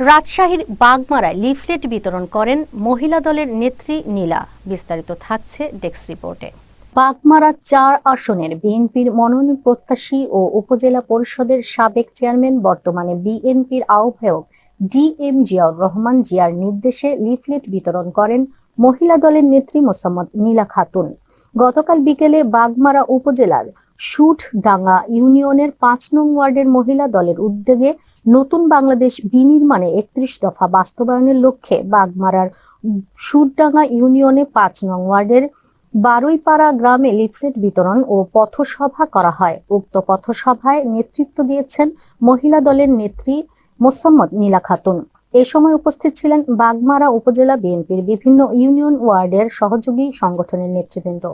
রাজশাহীর বাগমারায় লিফলেট বিতরণ করেন মহিলা দলের নেত্রী নীলা। বিস্তারিত থাকছে ডেস্ক রিপোর্টে। বাগমারা চার আসনের বিএনপির মনোনয়ন প্রত্যাশী ও উপজেলা পরিষদের সাবেক চেয়ারম্যান, বর্তমানে বিএনপির আহ্বায়ক ডি এম জিয়াউর রহমান জিয়ার নির্দেশে লিফলেট বিতরণ করেন মহিলা দলের নেত্রী মোসাম্মদ নীলা খাতুন। গতকাল বিকেলে বাগমারা উপজেলার সুটডাঙ্গা ইউনিয়নের পাঁচ নং ওয়ার্ডের মহিলা দলের উদ্যোগে নতুন বাংলাদেশ বিনির্মাণে একত্রিশ দফা বাস্তবায়নের লক্ষ্যে বাগমারার সুটডাঙ্গা ইউনিয়নে পাঁচ নং ওয়ার্ডের বারুইপাড়া গ্রামে লিফলেট বিতরণ ও পথসভা করা হয়। উক্ত পথসভায় নেতৃত্ব দিয়েছেন মহিলা দলের নেত্রী মোসাম্মদ নীলা খাতুন। এ সময় উপস্থিত ছিলেন বাগমারা উপজেলা বিএনপির বিভিন্ন ইউনিয়ন ওয়ার্ডের সহযোগী সংগঠনের নেতৃবৃন্দ।